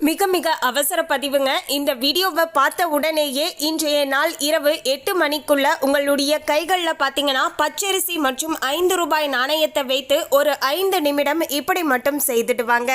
மிக மிக அவசர பதிவுங்க. இந்த வீடியோவை பார்த்த உடனேயே இன்றைய நாள் இரவு எட்டு மணிக்குள்ள உங்களுடைய கைகளில் பார்த்தீங்கன்னா பச்சரிசி மற்றும் ஐந்து ரூபாய் நாணயத்தை வைத்து ஒரு ஐந்து நிமிடம் இப்படி மட்டும் செய்துடுவாங்க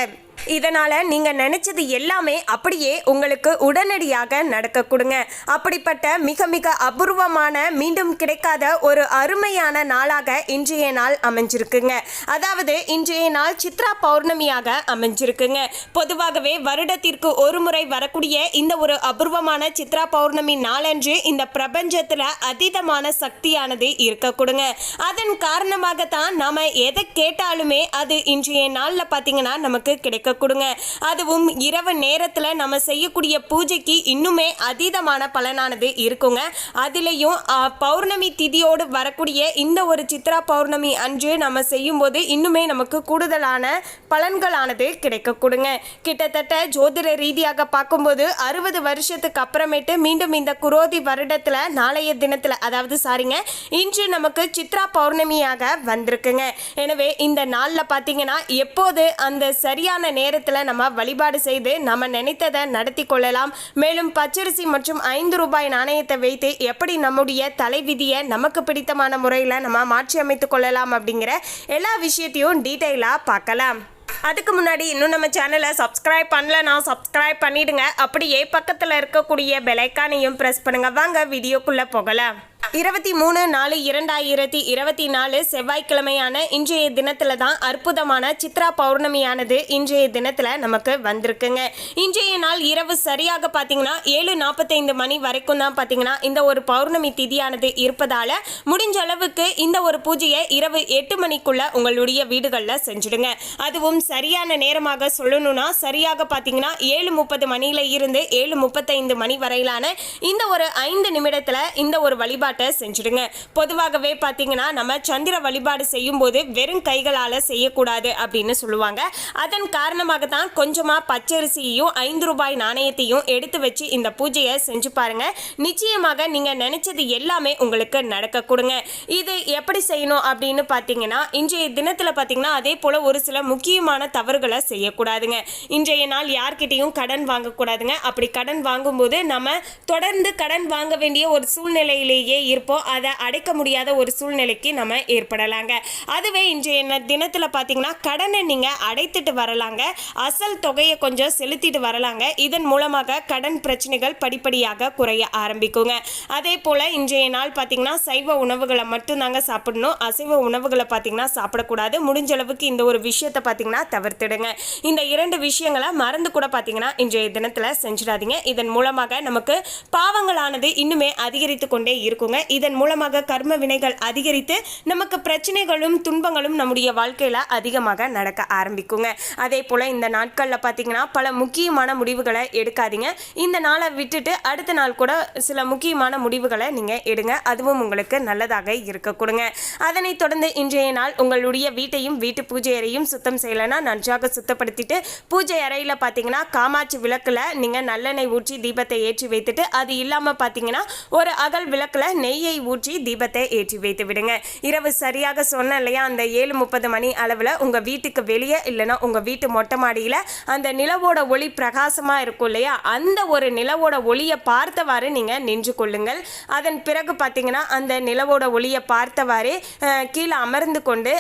இதனால நீங்க நினைச்சது எல்லாமே அப்படியே உங்களுக்கு உடனடியாக நடக்க கொடுங்க. அப்படிப்பட்ட மிக மிக அபூர்வமான மீண்டும் கிடைக்காத ஒரு அருமையான நாளாக இன்றைய நாள் அமைஞ்சிருக்குங்க. அதாவது இன்றைய நாள் சித்ரா பௌர்ணமியாக அமைஞ்சிருக்குங்க. பொதுவாகவே வருடத்திற்கு ஒரு முறை வரக்கூடிய இந்த ஒரு அபூர்வமான சித்ரா பௌர்ணமி நாளன்று இந்த பிரபஞ்சத்துல அதீதமான சக்தியானது இருக்க கொடுங்க. அதன் காரணமாகத்தான் நாம எதை கேட்டாலுமே அது இன்றைய நாள்ல பாத்தீங்கன்னா நமக்கு கிடைக்க கொடுங்க. அதுவும் இரவு நேரத்தில் நம்ம செய்யக்கூடிய பூஜைக்கு இன்னுமே அதீதமான பலனானது இருக்குங்க. அதுலேயும் பௌர்ணமி திதியோடு வரக்கூடிய இந்த ஒரு சித்ரா பௌர்ணமி அன்று நம்ம செய்யும்போது இன்னுமே நமக்கு கூடுதலான பலன்களானது கிடைக்க கொடுங்க. கிட்டத்தட்ட ஜோதிட ரீதியாக பார்க்கும்போது அறுபது வருஷத்துக்கு அப்புறமேட்டு மீண்டும் இந்த குரோதி வருடத்தில் நாளைய தினத்தில் அதாவது சாரிங்க இன்று நமக்கு சித்ரா பௌர்ணமியாக வந்திருக்குங்க. எனவே இந்த நாளில் பார்த்தீங்கன்னா எப்போது அந்த சரியான நேரத்தில் நம்ம வழிபாடு செய்து நம்ம நினைத்ததை நடத்தி கொள்ளலாம். மேலும் பச்சரிசி மற்றும் ஐந்து ரூபாய் நாணயத்தை வைத்து எப்படி நம்முடைய தலைவிதியை நமக்கு பிடித்தமான முறையில் நம்ம மாற்றி அமைத்து கொள்ளலாம் அப்படிங்கிற எல்லா விஷயத்தையும் டீட்டெயிலாக பார்க்கலாம். அதுக்கு முன்னாடி இன்னும் நம்ம சேனலை சப்ஸ்கிரைப் பண்ணலனா சப்ஸ்கிரைப் பண்ணிடுங்க. அப்படியே பக்கத்தில் இருக்கக்கூடிய பெலைக்கானையும் ப்ரெஸ் பண்ணுங்க. வாங்க வீடியோக்குள்ளே போகலாம். இருபத்தி மூணு நாலு இரண்டாயிரத்தி இருபத்தி நாலு செவ்வாய்க்கிழமையான இன்றைய தினத்துல தான் அற்புதமான சித்ரா பௌர்ணமியானது இன்றைய தினத்துல நமக்கு வந்திருக்குங்க. இன்றைய நாள் இரவு சரியாக பார்த்தீங்கன்னா ஏழு நாற்பத்தைந்து மணி வரைக்கும் தான் பார்த்தீங்கன்னா இந்த ஒரு பௌர்ணமி திதியானது இருப்பதால முடிஞ்ச அளவுக்கு இந்த ஒரு பூஜையை இரவு எட்டு மணிக்குள்ள உங்களுடைய வீடுகளில் செஞ்சுடுங்க. அதுவும் சரியான நேரமாக சொல்லணும்னா சரியாக பார்த்தீங்கன்னா ஏழு முப்பது மணியில இருந்து ஏழு முப்பத்தைந்து மணி வரையிலான இந்த ஒரு ஐந்து நிமிடத்தில் இந்த ஒரு வழிபாடு வழிபாட்டை செஞ்சுடுங்க. பொதுவாகவே பார்த்தீங்கன்னா நம்ம சந்திர வழிபாடு செய்யும் போது வெறும் கைகளால் செய்யக்கூடாது அப்படின்னு சொல்லுவாங்க. அதன் காரணமாக தான் கொஞ்சமாக பச்சரிசியையும் ஐந்து ரூபாய் நாணயத்தையும் எடுத்து வச்சு இந்த பூஜையை செஞ்சு பாருங்க. நிச்சயமாக நீங்கள் நினைச்சது எல்லாமே உங்களுக்கு நடக்க கொடுங்க. இது எப்படி செய்யணும் அப்படின்னு பார்த்தீங்கன்னா இன்றைய தினத்தில் பார்த்தீங்கன்னா அதே போல் ஒரு சில முக்கியமான தவறுகளை செய்யக்கூடாதுங்க. இன்றைய நாள் யார்கிட்டையும் கடன் வாங்கக்கூடாதுங்க. அப்படி கடன் வாங்கும்போது நம்ம தொடர்ந்து கடன் வாங்க வேண்டிய ஒரு சூழ்நிலையிலேயே இருப்போம். அதை அடைக்க முடியாத ஒரு சூழ்நிலைக்கு நம்ம ஏற்படலாங்க. அதுவே இன்றைய தினத்தில் பார்த்தீங்கன்னா கடனை நீங்கள் அடைத்துட்டு வரலாங்க. அசல் தொகையை கொஞ்சம் செலுத்திட்டு வரலாங்க. இதன் மூலமாக கடன் பிரச்சனைகள் படிப்படியாக குறைய ஆரம்பிக்குங்க. அதே போல் இன்றைய நாள் பார்த்தீங்கன்னா சைவ உணவுகளை மட்டும்தாங்க சாப்பிடணும். அசைவ உணவுகளை பார்த்தீங்கன்னா சாப்பிடக்கூடாது. முடிஞ்ச அளவுக்கு இந்த ஒரு விஷயத்தை பார்த்தீங்கன்னா தவிர்த்துடுங்க. இந்த இரண்டு விஷயங்களை மறந்து கூட பார்த்தீங்கன்னா இன்றைய தினத்தில் செஞ்சிடாதீங்க. இதன் மூலமாக நமக்கு பாவங்களானது இன்னுமே அதிகரித்து கொண்டே இருக்கும் வச்சுக்கோங்க இதன் மூலமாக கர்ம வினைகள் அதிகரித்து நமக்கு பிரச்சனைகளும் துன்பங்களும் நம்முடைய வாழ்க்கையில் அதிகமாக நடக்க ஆரம்பிக்குங்க. அதே போல் இந்த நாட்களில் பார்த்தீங்கன்னா பல முக்கியமான முடிவுகளை எடுக்காதீங்க. இந்த நாளை விட்டுட்டு அடுத்த நாள் கூட சில முக்கியமான முடிவுகளை நீங்கள் எடுங்க. அதுவும் உங்களுக்கு நல்லதாக இருக்க கொடுங்க. அதனைத் தொடர்ந்து இன்றைய நாள் உங்களுடைய வீட்டையும் வீட்டு பூஜை அறையும் சுத்தம் செய்யலைன்னா நன்றாக சுத்தப்படுத்திட்டு பூஜை அறையில் பார்த்தீங்கன்னா காமாட்சி விளக்கில் நீங்கள் நல்லெண்ணெய் ஊற்றி தீபத்தை ஏற்றி வைத்துட்டு அது இல்லாமல் பார்த்தீங்கன்னா ஒரு அகல் விளக்கில் நெய்யை ஊற்றி தீபத்தை ஏற்றி வைத்து விடுங்க. இரவு சரியாக சொன்னேன் இல்லையா? அந்த ஏழு முப்பது மணி அளவில் உங்கள் வீட்டுக்கு வெளியே இல்லைன்னா உங்கள் வீட்டு மொட்டை மாடியில் அந்த நிலவோட ஒளி பிரகாசமாக இருக்கும் இல்லையா? அந்த ஒரு நிலவோட ஒளியை பார்த்தவாறு நீங்கள் நின்று கொள்ளுங்கள். அதன் பிறகு பார்த்தீங்கன்னா அந்த நிலவோட ஒளியை பார்த்தவாறு கீழே அமர்ந்து கொண்டு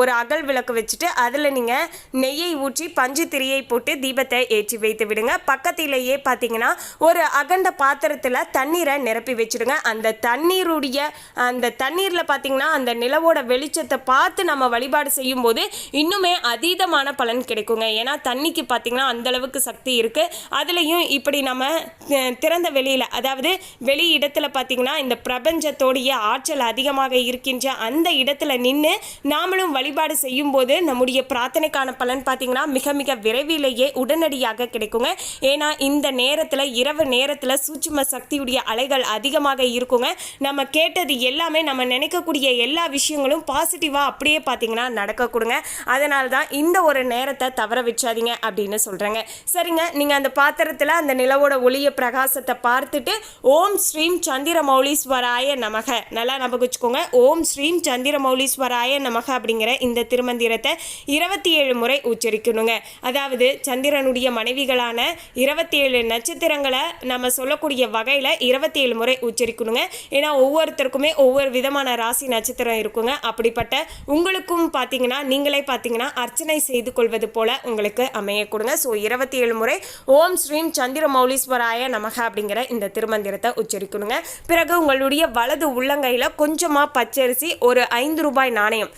ஒரு அகல் விளக்கு வச்சுட்டு அதில் நீங்கள் நெய்யை ஊற்றி பஞ்சு திரியை போட்டு தீபத்தை ஏற்றி வைத்து விடுங்க. பக்கத்திலேயே பார்த்தீங்கன்னா ஒரு அகண்ட பாத்திரத்தில் தண்ணீரை நிரப்பி வச்சிடுங்க. அந்த தண்ணி தண்ணீருடைய அந்த தண்ணீரில் பார்த்தீங்கன்னா அந்த நிலவோட வெளிச்சத்தை பார்த்து நம்ம வழிபாடு செய்யும்போது இன்னுமே அதீதமான பலன் கிடைக்குங்க. ஏன்னா தண்ணிக்கு பார்த்தீங்கன்னா அந்த அளவுக்கு சக்தி இருக்குது அதுலேயும் இப்படி நம்ம திறந்த வெளியில் அதாவது வெளி இடத்துல பார்த்தீங்கன்னா இந்த பிரபஞ்சத்தோடைய ஆற்றல் அதிகமாக இருக்கின்ற அந்த இடத்துல நின்று நாமளும் வழிபாடு செய்யும்போது நம்முடைய பிரார்த்தனைக்கான பலன் பார்த்திங்கன்னா மிக மிக விரைவிலேயே உடனடியாக கிடைக்குங்க. ஏன்னா இந்த நேரத்தில் இரவு நேரத்தில் சூட்சும சக்தியுடைய அலைகள் அதிகமாக இருக்குங்க. நம்ம கேட்டது எல்லாமே நம்ம நினைக்கக்கூடிய எல்லா விஷயங்களும் பாசிட்டிவாக அப்படியே பார்த்தீங்கன்னா நடக்க கொடுங்க. அதனால தான் இந்த ஒரு நேரத்தை தவற வச்சாதீங்க அப்படின்னு சொல்கிறேங்க சரிங்க நீங்கள் அந்த பாத்திரத்தில் அந்த நிலவோட ஒளிய பிரகாசத்தை பார்த்துட்டு ஓம் ஸ்ரீம் சந்திர மௌலீஸ்வராய நமக. நல்லா ஞாபகம் வச்சுக்கோங்க. ஓம் ஸ்ரீம் சந்திர மௌலீஸ்வராய நமக அப்படிங்கிற இந்த திருமந்திரத்தை இருபத்தி ஏழு முறை உச்சரிக்கணுங்க. அதாவது சந்திரனுடைய மனைவிகளான இருபத்தி ஏழு நட்சத்திரங்களை நம்ம சொல்லக்கூடிய வகையில் இருபத்தி ஏழு முறை உச்சரிக்கணுங்க. ஏன்னா ஒவ்வொருத்தருக்குமே ஒவ்வொரு விதமான ராசி நட்சத்திரம் இருக்குங்க. அப்படிப்பட்ட உங்களுக்கும் பார்த்தீங்கன்னா நீங்களே பார்த்தீங்கன்னா அர்ச்சனை செய்து கொள்வது போல உங்களுக்கு அமைய கொடுங்க. ஸோ இருபத்தி ஏழு முறை ஓம் ஸ்ரீம் சந்திர மௌலீஸ்வராய நமக அப்படிங்கிற இந்த திருமந்திரத்தை உச்சரிக்கணுங்க. பிறகு உங்களுடைய வலது உள்ளங்கையில் கொஞ்சமாக பச்சரிசி ஒரு ஐந்து ரூபாய் நாணயம்.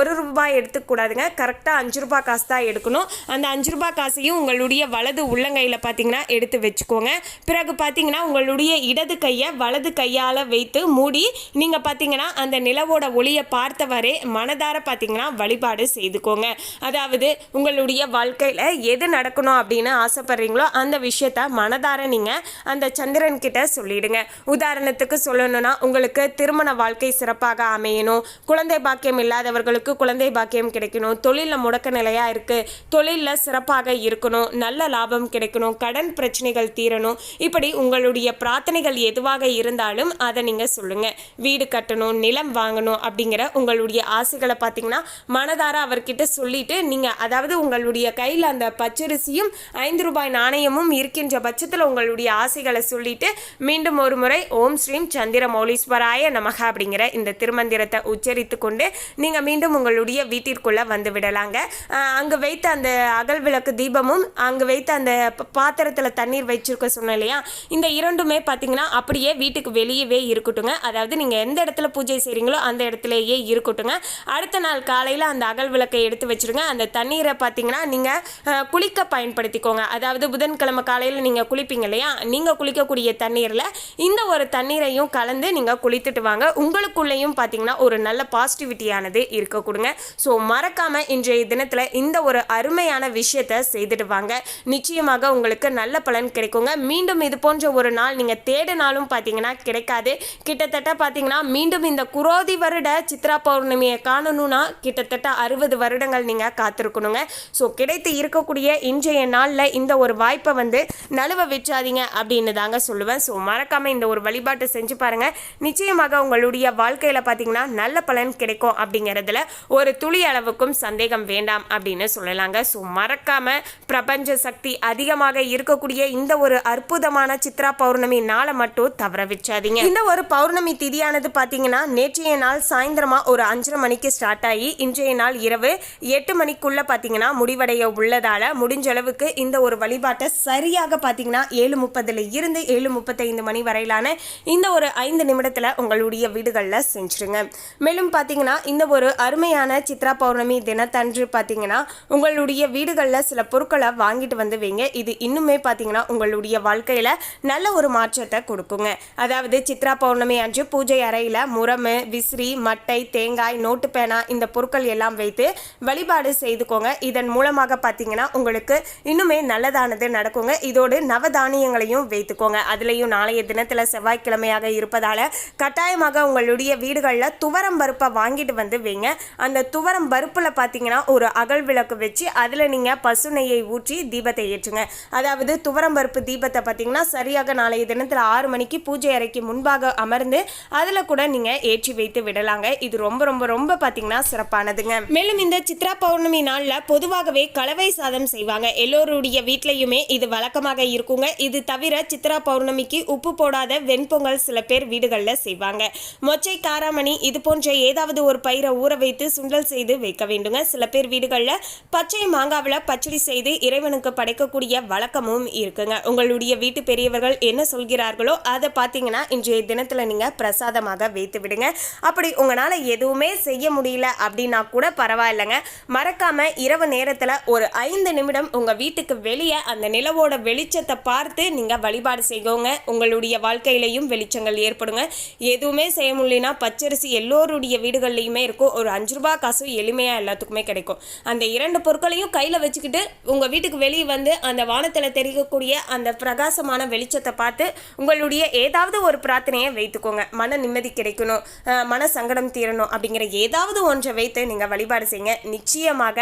ஒரு ரூபாய் எடுத்துக்கூடாதுங்க கரெக்டாக அஞ்சு ரூபாய் காசு தான் எடுக்கணும். அந்த அஞ்சு ரூபாய் காசையும் உங்களுடைய வலது உள்ளங்கையில் பார்த்தீங்கன்னா எடுத்து வச்சுக்கோங்க. பிறகு பார்த்தீங்கன்னா உங்களுடைய இடது கையை வலது கையால் வைத்து மூடி நீங்கள் பார்த்தீங்கன்னா அந்த நிலவோட ஒளியை பார்த்தவரே மனதார பார்த்தீங்கன்னா வழிபாடு செய்துக்கோங்க. அதாவது உங்களுடைய வாழ்க்கையில் எது நடக்கணும் அப்படின்னு ஆசைப்படுறீங்களோ அந்த விஷயத்த மனதார நீங்கள் அந்த சந்திரன் கிட்ட சொல்லிடுங்க. உதாரணத்துக்கு சொல்லணும்னா உங்களுக்கு திருமண வாழ்க்கை சிறப்பாக அமையணும். குழந்தை பாக்கியம் இல்லாதவர்களுக்கு குழந்தை பாக்கியம் கிடைக்கணும். தொழிலில் முடக்க நிலையாக இருக்குது தொழிலில் சிறப்பாக இருக்கணும். நல்ல லாபம் கிடைக்கணும். கடன் பிரச்சனைகள் தீரணும். இப்படி உங்களுடைய பிரார்த்தனைகள் எதுவாக இருந்தாலும் அதை நீங்கள் சொல்லுங்கள் வீடு கட்டணும் நிலம் வாங்கணும் அப்படிங்கிற உங்களுடைய ஆசைகளை பார்த்தீங்கன்னா மனதார அவர்கிட்ட சொல்லிட்டு நீங்கள் அதாவது உங்களுடைய கையில் அந்த பச்சரிசியும் ஐந்து ரூபாய் நாணயமும் இருக்கின்ற பட்சத்தில் உங்களுடைய ஆசைகளை சொல்லிட்டு மீண்டும் ஒரு முறை ஓம் ஸ்ரீம் சந்திர மௌலீஸ்வராய நமக அப்படிங்கிற இந்த திருமந்திரத்தை உச்சரித்து கொண்டு நீங்கள் மீண்டும் உங்களுடைய வீட்டிற்குள்ளே வந்து விடலாங்க. அங்கே வைத்த அந்த அகல் விளக்கு தீபமும் அங்கே வைத்த அந்த பாத்திரத்தில் தண்ணீர் வச்சிருக்க சொன்னேன் இல்லையா? இந்த இரண்டுமே பார்த்தீங்கன்னா அப்படியே வீட்டுக்கு வெளியவே இருக்கட்டுங்க. அதாவது நீங்கள் எந்த இடத்துல பூஜை செய்கிறீங்களோ அந்த இடத்துலையே இருக்கட்டுங்க. அடுத்த நாள் காலையில் அந்த அகல் விளக்கை எடுத்து வச்சுருங்க. அந்த தண்ணீரை பார்த்தீங்கன்னா நீங்கள் குளிக்க பயன்படுத்திக்கோங்க. அதாவது புதன்கிழமை காலையில் நீங்கள் குளிப்பீங்க இல்லையா? நீங்கள் குளிக்கக்கூடிய தண்ணீரில் இந்த ஒரு தண்ணீரையும் கலந்து நீங்கள் குளித்துட்டு வாங்க. உங்களுக்குள்ளேயும் பார்த்தீங்கன்னா ஒரு நல்ல பாசிட்டிவிட்டியானது இருக்க கொடுங்க ஸோ மறக்காமல் இன்றைய தினத்தில் இந்த ஒரு அருமையான விஷயத்தை செய்துட்டு வாங்க. நிச்சயமாக உங்களுக்கு நல்ல பலன் கிடைக்குங்க. மீண்டும் இது போன்ற ஒரு நாள் நீங்கள் தேடினாலும் பார்த்தீங்கன்னா கிடைக்காது. கிட்டத்தட்ட பார்த்தீங்கன்னா மீண்டும் இந்த குரோதி வருட சித்ரா பௌர்ணமியை காணணும்னா கிட்டத்தட்ட அறுபது வருடங்கள் நீங்கள் காத்திருக்கணுங்க. ஸோ கிடைத்து இருக்கக்கூடிய இன்றைய நாளில் இந்த ஒரு வாய்ப்பை வந்து நழுவ வச்சாதீங்க அப்படின்னு தாங்க சொல்லுவேன். ஸோ மறக்காம இந்த ஒரு வழிபாட்டை செஞ்சு பாருங்க. நிச்சயமாக உங்களுடைய வாழ்க்கையில் பார்த்தீங்கன்னா நல்ல பலன் கிடைக்கும் அப்படிங்கிறதுல ஒரு துளி அளவுக்கும் சந்தேகம் வேண்டாம் அப்படின்னு சொல்லலாங்க. ஸோ மறக்காம பிரபஞ்ச சக்தி அதிகமாக இருக்கக்கூடிய இந்த ஒரு அற்புதமான சித்ரா பௌர்ணமி நாளை மட்டும் தவற வச்சாதீங்க. இந்த ஒரு பௌர்ணமி திதியானது பார்த்தீங்கன்னா நேற்றைய நாள் சாயந்தரமாக ஒரு அஞ்சரை மணிக்கு ஸ்டார்ட் ஆகி இன்றைய நாள் இரவு எட்டு மணிக்குள்ளே பார்த்தீங்கன்னா முடிவடைய உள்ளதால் முடிஞ்ச அளவுக்கு இந்த ஒரு வழிபாட்டை சரியாக பார்த்தீங்கன்னா ஏழு முப்பதில் இருந்து ஏழு முப்பத்தைந்து மணி வரையிலான இந்த ஒரு ஐந்து நிமிடத்தில் உங்களுடைய வீடுகளில் செஞ்சுருங்க. மேலும் பார்த்தீங்கன்னா இந்த ஒரு அருமையான சித்ரா பௌர்ணமி தினத்தன்று பார்த்தீங்கன்னா உங்களுடைய வீடுகளில் சில பொருட்களை வாங்கிட்டு வந்து வைங்க. இது இன்னுமே பார்த்தீங்கன்னா உங்களுடைய வாழ்க்கையில் நல்ல ஒரு மாற்றத்தை கொடுக்குங்க. அதாவது சித்ரா பௌர்ணமி அன்று பூஜை அறையில் முரமு விசிறி மட்டை தேங்காய் நோட்டு பேனா இந்த பொருட்கள் எல்லாம் வைத்து வழிபாடு செய்துக்கோங்க. இதன் மூலமாக பார்த்தீங்கன்னா உங்களுக்கு இன்னுமே நல்லதானது நடக்குங்க. இதோடு நவதானியங்களையும் வைத்துக்கோங்க. அதுலேயும் நாளைய தினத்தில் செவ்வாய்க்கிழமையாக இருப்பதால் கட்டாயமாக உங்களுடைய வீடுகளில் துவரம் பருப்பை வாங்கிட்டு வந்து வைங்க. அந்த துவரம் பருப்பில் பார்த்தீங்கன்னா ஒரு அகல் விளக்கு வச்சு அதில் நீங்கள் பசு நெய்யை ஊற்றி தீபத்தை ஏற்றுங்க. அதாவது துவரம் பருப்பு தீபத்தை பார்த்தீங்கன்னா சரியாக நாளைய தினத்தில் ஆறு மணிக்கு பூஜை அறைக்கு முன்பாக அமர்ந்து அதில் கூட நீங்கள் ஏற்றி வைத்து விடலாங்க. இது ரொம்ப ரொம்ப ரொம்ப பார்த்தீங்கன்னா சிறப்பானதுங்க. மேலும் இந்த சித்ரா பௌர்ணமி நாளில் பொதுவாகவே கலவை சாதம் செய்வாங்க. எல்லோருடைய வீட்லையுமே இது வழக்கமாக இருக்குங்க. இது தவிர சித்ரா பௌர்ணமிக்கு உப்பு போடாத வெண்பொங்கல் சில பேர் வீடுகளில் செய்வாங்க. மொச்சை காராமணி இது போன்ற ஏதாவது ஒரு பயிரை ஊற வைத்து சுண்டல் செய்து வைக்க வேண்டுங்க. சில பேர் வீடுகளில் பச்சை மாங்காவில் பச்சடி செய்து இறைவனுக்கு படைக்கக்கூடிய வழக்கமும் இருக்குங்க. உங்களுடைய வீட்டு பெரியவர்கள் என்ன சொல்கிறார்களோ அதை பார்த்தீங்கன்னா இன்றைய தினம் தினத்தில் நீங்கள் பிரசாதமாக வைத்து விடுங்க. அப்படி உங்களால் எதுவுமே செய்ய முடியல அப்படின்னா கூட பரவாயில்லைங்க. மறக்காம இரவு நேரத்தில் ஒரு ஐந்து நிமிடம் உங்கள் வீட்டுக்கு வெளியே அந்த நிலவோட வெளிச்சத்தை பார்த்து நீங்கள் வழிபாடு செய்வோங்க உங்களுடைய வாழ்க்கையிலையும் வெளிச்சங்கள் ஏற்படுங்க. எதுவுமே செய்ய முடியலனா பச்சரிசி எல்லோருடைய வீடுகள்லையுமே இருக்கும். ஒரு அஞ்சு ரூபா காசு எளிமையாக எல்லாத்துக்குமே கிடைக்கும். அந்த இரண்டு பொருட்களையும் கையில் வச்சுக்கிட்டு உங்கள் வீட்டுக்கு வெளியே வந்து அந்த வானத்தில் தெரிவிக்கக்கூடிய அந்த பிரகாசமான வெளிச்சத்தை பார்த்து உங்களுடைய ஏதாவது ஒரு பிரார்த்தனை பிரார்த்தனையை வைத்துக்கோங்க. மன நிம்மதி கிடைக்கணும். மன சங்கடம் தீரணும் அப்படிங்கிற ஏதாவது ஒன்றை வைத்து நீங்கள் வழிபாடு செய்யுங்க. நிச்சயமாக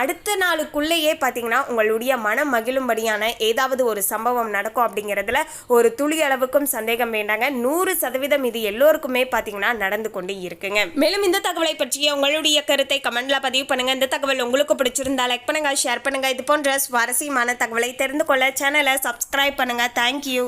அடுத்த நாளுக்குள்ளேயே பார்த்தீங்கன்னா உங்களுடைய மனம் மகிழும்படியான ஏதாவது ஒரு சம்பவம் நடக்கும் அப்படிங்கிறதுல ஒரு துளி அளவுக்கும் சந்தேகம் வேண்டாங்க. நூறு சதவீதம் இது எல்லோருக்குமே பார்த்தீங்கன்னா நடந்து கொண்டு இருக்குங்க. மேலும் இந்த தகவலை பற்றிய உங்களுடைய கருத்தை கமெண்ட்ல பதிவு பண்ணுங்க. இந்த தகவல் உங்களுக்கு பிடிச்சிருந்தா லைக் பண்ணுங்க ஷேர் பண்ணுங்க. இது போன்ற சுவாரஸ்யமான தகவலை தெரிந்து கொள்ள சேனலை சப்ஸ்கிரைப் பண்ணுங்க. தேங்க்யூ